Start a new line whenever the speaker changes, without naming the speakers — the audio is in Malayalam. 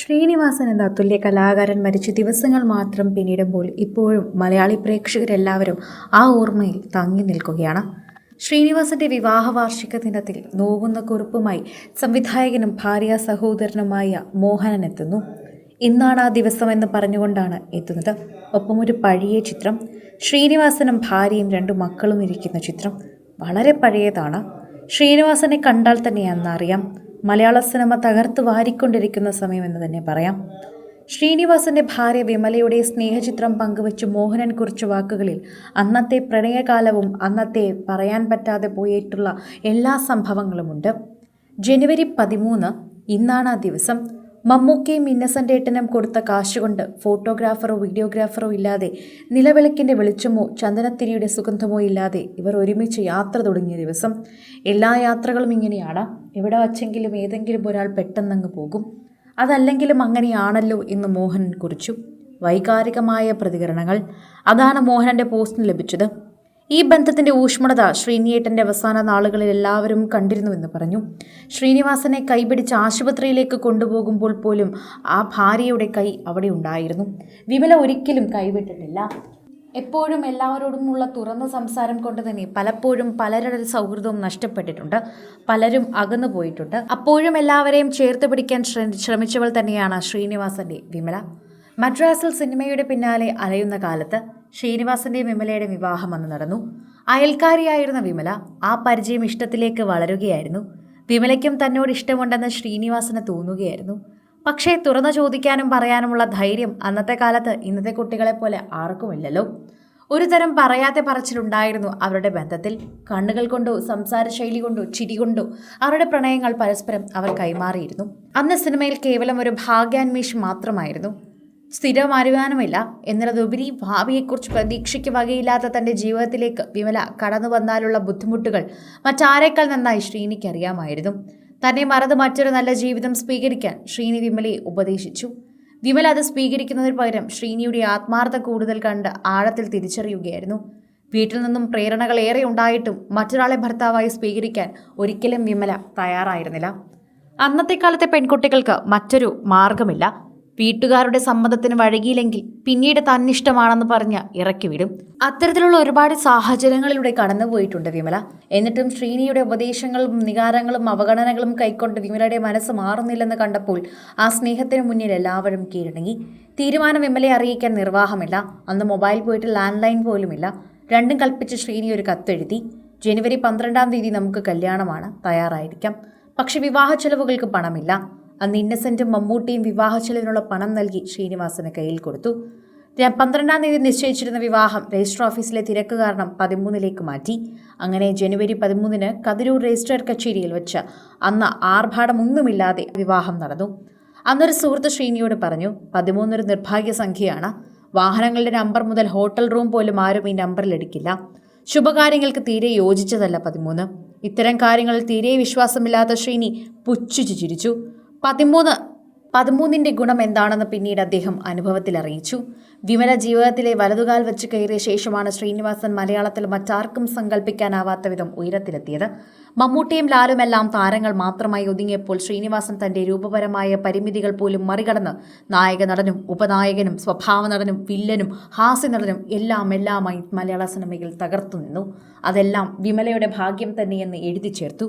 ശ്രീനിവാസൻ എന്ന അതുല്യ കലാകാരൻ മരിച്ച് ദിവസങ്ങൾ മാത്രം പിന്നിടുമ്പോൾ ഇപ്പോഴും മലയാളി പ്രേക്ഷകരെല്ലാവരും ആ ഓർമ്മയിൽ തങ്ങി നിൽക്കുകയാണ്. ശ്രീനിവാസന്റെ വിവാഹ വാർഷിക ദിനത്തിൽ നോവുന്ന കുറിപ്പുമായി സംവിധായകനും ഭാര്യ സഹോദരനുമായ മോഹനൻ എത്തുന്നു. ഇന്നാണ് ആ ദിവസമെന്ന് പറഞ്ഞുകൊണ്ടാണ് എത്തുന്നത്. ഒപ്പം ഒരു പഴയ ചിത്രം ശ്രീനിവാസനും ഭാര്യയും രണ്ടു മക്കളും ഇരിക്കുന്ന ചിത്രം. വളരെ പഴയതാണ്. ശ്രീനിവാസനെ കണ്ടാൽ തന്നെ അന്നറിയാം. മലയാള സിനിമ തകർത്ത് വാരിക്കൊണ്ടിരിക്കുന്ന സമയം എന്ന് തന്നെ പറയാം. ശ്രീനിവാസന്റെ ഭാര്യ വിമലയുടെ സ്നേഹചിത്രം പങ്കുവച്ച് മോഹനൻ കുറിച്ച വാക്കുകളിൽ അന്നത്തെ പ്രണയകാലവും അന്നത്തെ പറയാൻ പറ്റാതെ പോയിട്ടുള്ള എല്ലാ സംഭവങ്ങളുമുണ്ട്. ജനുവരി പതിമൂന്ന് ഇന്നാണ് ആ ദിവസം. മമ്മൂക്കയും ഇന്നസെന്റ് ഏട്ടനും കൊടുത്ത കാശുകൊണ്ട് ഫോട്ടോഗ്രാഫറോ വീഡിയോഗ്രാഫറോ ഇല്ലാതെ നിലവിളക്കിന്റെ വെളിച്ചമോ ചന്ദനത്തിരിയുടെ സുഗന്ധമോ ഇല്ലാതെ ഇവർ ഒരുമിച്ച് യാത്ര തുടങ്ങിയ ദിവസം. എല്ലാ യാത്രകളും ഇങ്ങനെയാണ്. എവിടെ വച്ചെങ്കിലും ഏതെങ്കിലും ഒരാൾ പെട്ടെന്നങ്ങ് പോകും. അതല്ലെങ്കിലും അങ്ങനെയാണല്ലോ എന്ന് മോഹൻ കുറിച്ചു. വൈകാരികമായ പ്രതികരണങ്ങൾ. അതാണ് മോഹനന്റെ പോസ്റ്റിന് ലഭിച്ചത്. ഈ ബന്ധത്തിന്റെ ഊഷ്മളത ശ്രീനിയേട്ടന്റെ അവസാന നാളുകളിൽ എല്ലാവരും കണ്ടിരുന്നുവെന്ന് പറഞ്ഞു. ശ്രീനിവാസനെ കൈപിടിച്ച് ആശുപത്രിയിലേക്ക് കൊണ്ടുപോകുമ്പോൾ പോലും ആ ഭാര്യയുടെ കൈ അവിടെ ഉണ്ടായിരുന്നു. വിമല ഒരിക്കലും കൈവിട്ടിട്ടില്ല. എപ്പോഴും എല്ലാവരോടുമുള്ള തുറന്ന സംസാരം കൊണ്ട് തന്നെ പലപ്പോഴും പലരുടെ സൗഹൃദവും നഷ്ടപ്പെട്ടിട്ടുണ്ട്. പലരും അകന്നു പോയിട്ടുണ്ട്. അപ്പോഴും എല്ലാവരെയും ചേർത്ത് പിടിക്കാൻ ശ്രമിച്ചവൾ തന്നെയാണ് ശ്രീനിവാസന്റെ വിമല. മദ്രാസിൽ സിനിമയുടെ പിന്നാലെ അലയുന്ന കാലത്ത് ശ്രീനിവാസന്റെ വിമലയുടെ വിവാഹം അന്ന് നടന്നു. അയൽക്കാരിയായിരുന്ന വിമല ആ പരിചയം ഇഷ്ടത്തിലേക്ക് വളരുകയായിരുന്നു. വിമലയ്ക്കും തന്നോട് ഇഷ്ടമുണ്ടെന്ന് ശ്രീനിവാസന് തോന്നുകയായിരുന്നു. പക്ഷേ തുറന്നു ചോദിക്കാനും പറയാനുമുള്ള ധൈര്യം അന്നത്തെ കാലത്ത് ഇന്നത്തെ കുട്ടികളെ പോലെ ആർക്കുമില്ലല്ലോ. ഒരു തരം പറയാതെ പറച്ചിലുണ്ടായിരുന്നു അവരുടെ ബന്ധത്തിൽ. കണ്ണുകൾ കൊണ്ടോ സംസാര ശൈലി കൊണ്ടോ ചിരി കൊണ്ടോ അവരുടെ പ്രണയങ്ങൾ പരസ്പരം അവർ കൈമാറിയിരുന്നു. അന്ന് സിനിമയിൽ കേവലം ഒരു ഭാഗ്യാന്വേഷ് മാത്രമായിരുന്നു. സ്ഥിരം വരുമാനമില്ല എന്നതിലുപരി ഭാവിയെക്കുറിച്ച് പ്രതീക്ഷയ്ക്ക് വകയില്ലാത്ത തന്റെ ജീവിതത്തിലേക്ക് വിമല കടന്നു വന്നാലുള്ള ബുദ്ധിമുട്ടുകൾ മറ്റാരേക്കാൾ നന്നായി ശ്രീനിക്ക് അറിയാമായിരുന്നു. തന്നെ മറന്ന് മറ്റൊരു നല്ല ജീവിതം സ്വീകരിക്കാൻ ശ്രീനി വിമലയെ ഉപദേശിച്ചു. വിമല അത് സ്വീകരിക്കുന്നതിന് പകരം ശ്രീനിയുടെ ആത്മാർത്ഥ കൂടുതൽ കണ്ട് ആഴത്തിൽ തിരിച്ചറിയുകയായിരുന്നു. വീട്ടിൽ നിന്നും പ്രേരണകൾ ഏറെ ഉണ്ടായിട്ടും മറ്റൊരാളെ ഭർത്താവായി സ്വീകരിക്കാൻ ഒരിക്കലും വിമല തയ്യാറായിരുന്നില്ല. അന്നത്തെ കാലത്തെ പെൺകുട്ടികൾക്ക് മറ്റൊരു മാർഗമില്ല. വീട്ടുകാരുടെ സമ്മതത്തിന് വഴകിയില്ലെങ്കിൽ പിന്നീട് തന്നിഷ്ടമാണെന്ന് പറഞ്ഞ് ഇറക്കി വിടും അത്തരത്തിലുള്ള ഒരുപാട് സാഹചര്യങ്ങളിലൂടെ കടന്നുപോയിട്ടുണ്ട് വിമല. എന്നിട്ടും ശ്രീനിയുടെ ഉപദേശങ്ങളും നികാരങ്ങളും അവഗണനകളും കൈക്കൊണ്ട് വിമലയുടെ മനസ്സ് മാറുന്നില്ലെന്ന് കണ്ടപ്പോൾ ആ സ്നേഹത്തിന് മുന്നിൽ എല്ലാവരും കീഴടങ്ങി. തീരുമാനം വിമലയെ അറിയിക്കാൻ നിർവാഹമില്ല. അന്ന് മൊബൈൽ പോയിട്ട് ലാൻഡ് ലൈൻ പോലുമില്ല. രണ്ടും കൽപ്പിച്ച് ശ്രീനി ഒരു കത്തെഴുതി. ജനുവരി പന്ത്രണ്ടാം തീയതി നമുക്ക് കല്യാണമാണ്. തയ്യാറായിരിക്കാം. പക്ഷെ വിവാഹ ചെലവുകൾക്ക് പണമില്ല. അന്ന് ഇന്നസെന്റും മമ്മൂട്ടിയും വിവാഹ ചെലവിനുള്ള പണം നൽകി ശ്രീനിവാസന് കയ്യിൽ കൊടുത്തു. പന്ത്രണ്ടാം തീയതി നിശ്ചയിച്ചിരുന്ന വിവാഹം രജിസ്റ്റർ ഓഫീസിലെ തിരക്ക് കാരണം പതിമൂന്നിലേക്ക് മാറ്റി. അങ്ങനെ ജനുവരി പതിമൂന്നിന് കതിരൂർ രജിസ്ട്രാർ കച്ചേരിയിൽ വെച്ച് അന്ന് ആർഭാടമൊന്നുമില്ലാതെ വിവാഹം നടന്നു. അന്നൊരു സുഹൃത്ത് ശ്രീനിയോട് പറഞ്ഞു പതിമൂന്നൊരു നിർഭാഗ്യ സംഖ്യയാണ്. വാഹനങ്ങളുടെ നമ്പർ മുതൽ ഹോട്ടൽ റൂം പോലും ആരും ഈ നമ്പറിൽ എടുക്കില്ല. ശുഭകാര്യങ്ങൾക്ക് തീരെ യോജിച്ചതല്ല പതിമൂന്ന്. ഇത്തരം കാര്യങ്ങളിൽ തീരെ വിശ്വാസമില്ലാത്ത ശ്രീനി പുച്ഛിച്ചു ചിരിച്ചു. പതിമൂന്ന് പതിമൂന്നിന്റെ ഗുണം എന്താണെന്ന് പിന്നീട് അദ്ദേഹം അനുഭവത്തിൽ അറിയിച്ചു. വിമല ജീവിതത്തിലെ വലതുകാൽ വെച്ച് കയറിയ ശേഷമാണ് ശ്രീനിവാസൻ മലയാളത്തിൽ മറ്റാർക്കും സങ്കല്പിക്കാനാവാത്ത വിധം ഉയരത്തിലെത്തിയത്. മമ്മൂട്ടിയും ലാലുമെല്ലാം താരങ്ങൾ മാത്രമായി ഒതുങ്ങിയപ്പോൾ ശ്രീനിവാസൻ തന്റെ രൂപപരമായ പരിമിതികൾ പോലും മറികടന്ന് നായക നടനും ഉപനായകനും സ്വഭാവ നടനും വില്ലനും ഹാസ്യ നടനും എല്ലാം എല്ലാമായി മലയാള സിനിമയിൽ തകർത്തു നിന്നു. അതെല്ലാം വിമലയുടെ ഭാഗ്യം തന്നെയെന്ന് എഴുതി ചേർത്തു.